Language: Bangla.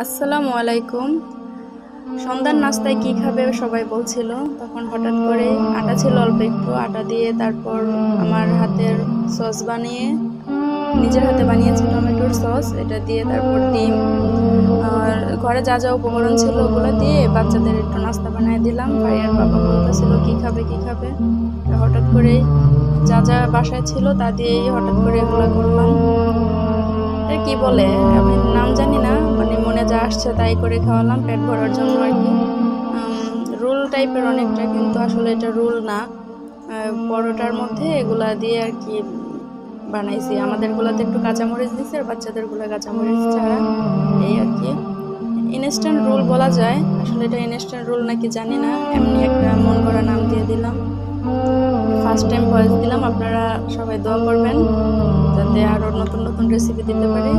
আসসালামু আলাইকুম। সন্ধ্যার নাস্তায় কি খাবে সবাই বলছিল। তখন হঠাৎ করে আটা ছিল অল্প একটু, আটা দিয়ে তারপর আমার হাতের সস বানিয়ে, নিজের হাতে বানিয়েছি টমেটোর সস। এটা দিয়ে তারপর ডিম। আর ঘরে যা যা উপকরণ ছিল ওগুলো দিয়ে বাচ্চাদের একটু নাস্তা বানিয়ে দিলাম। ভাইয়ার বাবা বলতেছিল, কি খাবে কি খাবে? হঠাৎ করে যা যা বাসায় ছিল তা দিয়েই হঠাৎ করে এগুলো করলাম। এটা কি বলে? আমি নাম জানি না। আসছে তাই করে খাওয়ালাম পেট ভরার জন্য আর কি। রোল টাইপের অনেকটা, কিন্তু আসলে এটা রোল না। পরোটার মধ্যে এগুলা দিয়ে আর কি বানাইছি। আমাদেরগুলোতে একটু কাঁচামরিচ দিছি আর বাচ্চাদেরগুলো কাঁচামরিচ ছাড়া। এই আর কি। ইনস্ট্যান্ট রোল বলা যায়। আসলে এটা ইনস্ট্যান্ট রোল নাকি জানি না। এমনি একটা মন করা নাম দিয়ে দিলাম। ফার্স্ট টাইম ভয়েস দিলাম। আপনারা সবাই দোয়া করবেন, যাতে আরও নতুন নতুন রেসিপি দিতে পারি।